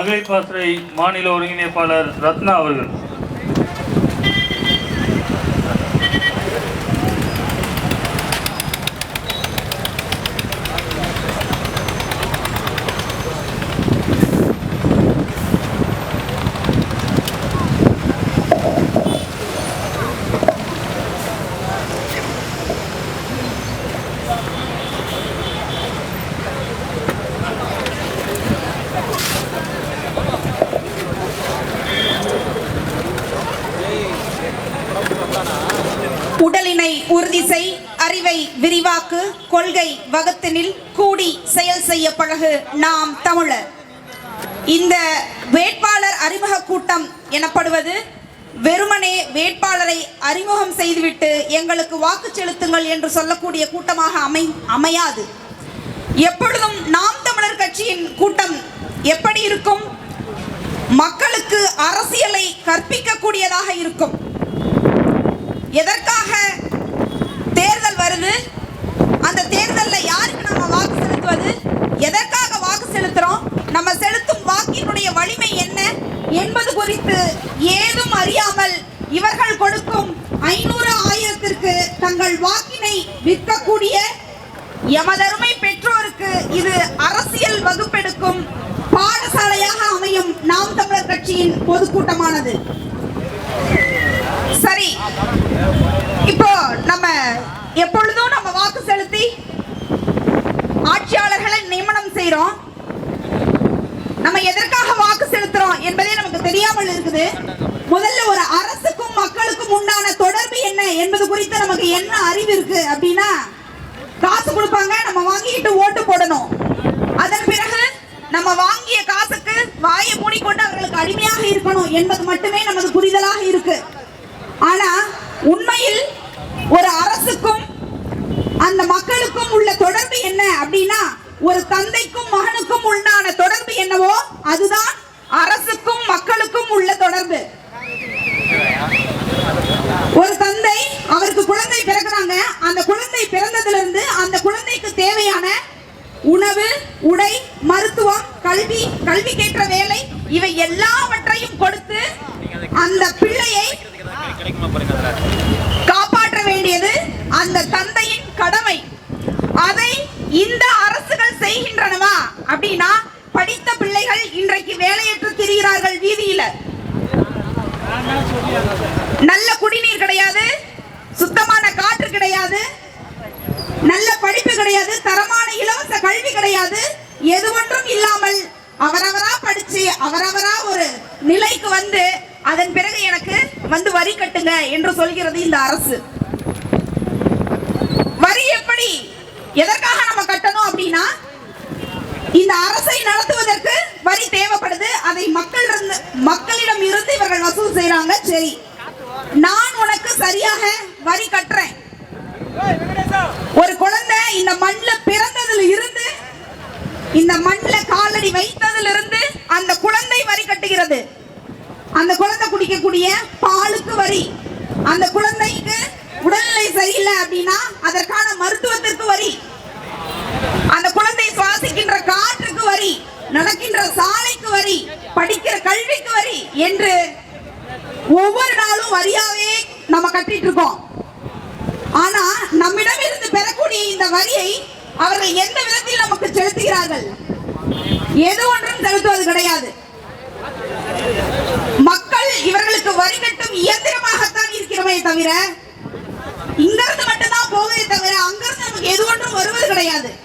மகளிர் பாசறை மாநில ஒருங்கிணைப்பாளர் ரத்னா அவர்கள். உடலினை உறுதி அறிவை விரிவாக்கு கொள்கை வகுத்தினில் கூடி செயல் செய்ய பழகு நாம் தமிழர். இந்த வேட்பாளர் அறிமுக கூட்டம் எனப்படுவது வெறுமனே வேட்பாளரை அறிமுகம் செய்துவிட்டு எங்களுக்கு வாக்கு செலுத்துங்கள் என்று சொல்லக்கூடிய கூட்டமாக அமை அமையாது. எப்பொழுதும் நாம் தமிழர் கட்சியின் கூட்டம் எப்படி இருக்கும்? மக்களுக்கு அரசியலை கற்பிக்கக்கூடியதாக இருக்கும். எதற்காக தேர்தல் வருது. அந்த தேர்தலில் யாருக்கு நம்ம வாக்கு செலுத்துவது? எதற்காக வாக்கு செலுத்துறோம்? நம்ம செலுத்தும் வாக்கினுடைய வலிமை என்ன? என்பது குறித்து ஏதும் அறியாமல் இவர்கள் கொடுக்கும் ஐநூறு ஆயிரத்திற்கு தங்கள் வாக்கினை விற்கக்கூடிய எமதருமை பெற்றோருக்கு இது அரசியல் வகுப்பெடுக்கும் பாடசாலையாக அமையும் நாம் தமிழர் கட்சியின் பொதுக்கூட்டமானது. சரி. இப்போ நம்ம எப்பொழுதும் நம்ம வாக்கு செலுத்தி ஆட்சியாளர்களை நியமனம் செய்றோம் நம்ம எதற்காக வாக்கு செலுத்துறோம் என்பதே நமக்கு தெரியாமல் இருக்குது. முதல்ல ஒரு அரசுக்கும் மக்களுக்கும் உண்டான தொடர்பு என்ன என்பது குறித்து நமக்கு என்ன அறிவு இருக்கு அப்படின்னா காசு கொடுப்பாங்க நம்ம வாங்கிட்டு ஓட்டு போடணும். அதன் பிறகு நம்ம வாங்கிய காசுக்கு வாயை மூடிக்கொண்டு அவர்களுக்கு அடிமையாக இருக்கணும் என்பது மட்டுமே நமது புரிதலாக இருக்கு. ஆனா உண்மையில் ஒரு அரசுக்கும் அந்த மக்களுக்கும் உள்ள தொடர்பு என்ன அப்படின்னா ஒரு தந்தைக்கும் மகனுக்கும் உண்டான தொடர்பு என்னவோ அதுதான் அரசுக்கும் மக்களுக்கும் உள்ள தொடர்பு ஒரு தந்தை அவருக்கு குழந்தை பிறகுறாங்க அந்த குழந்தை பிறந்ததுல இருந்து அந்த குழந்தைக்கு தேவையான உணவு உடை மருத்துவம் கல்வி கேட்ட வேலை இவை எல்லாவற்றையும் கொடுத்து அந்த பிள்ளையை காப்பாற்ற வேண்டியது அந்த தந்தையின் கடமை. அதை இந்த அரசுகள் செய்கின்றனவா? அப்படின்னா படித்த பிள்ளைகள் இன்றைக்கு வேலையற்று திரிகிறார்கள் வீதியில. நல்ல குடிநீர் கிடையாது சுத்தமான காற்று கிடையாது நல்ல படிப்பு கிடையாது தரமான இலவச கல்வி கிடையாது எது ஒன்றும் இல்லாமல் அவரவரா படிச்சு அவரவரா ஒரு நிலைக்கு வந்து அதன் பிறகு எனக்கு வந்து வரி கட்டுங்க என்று சொல்கிறது இந்த அரசு. வரி எப்படி? எதற்காக நம்ம கட்டணும் அப்படின்னா இந்த அரசை நடத்துவதற்கு வரி தேவைப்படுது. அதை மக்கள் இருந்து- மக்களிடம் இருந்து இவர்கள் வசூல் செய்யறாங்க சரி. நான் உனக்கு சரியாக வரி கட்டுறேன். ஒரு குழந்தை இந்த மண்ணுல பிறந்ததுல இருந்து இந்த மண் காலடி வைத்ததுல இருந்து அந்த குழந்தை வருகிறது அந்த குழந்தை குடிக்கக்கூடிய பாலுக்கு வரி. அந்த குழந்தைக்கு உடல்நிலை சரியில்லை அப்படின்னா அதற்கான மருத்துவத்திற்கு வரி. அந்த குழந்தை சுவாசிக்கின்ற காற்றுக்கு வரி நடக்கின்ற சாலைக்கு வரி படிக்கிற கல்விக்கு வரி என்று ஒவ்வொரு நாளும் வரியாவே நம்ம கட்டிட்டு இருக்கோம். ஆனா நம்மிடம் இருந்து பெறக்கூடிய இந்த வரியை அவர்கள் எந்த விதத்தில் நமக்கு செலுத்துகிறார்கள்? எது ஒன்றும் செலுத்துவது கிடையாது மக்கள் இவர்களுக்கு வரி கட்டும் இயந்திரமாகத்தான் இருக்கிறோமே தவிர இங்கிருந்து மட்டும்தான் போவதே தவிர அங்கிருந்து நமக்கு எது ஒன்றும் வருவது கிடையாது.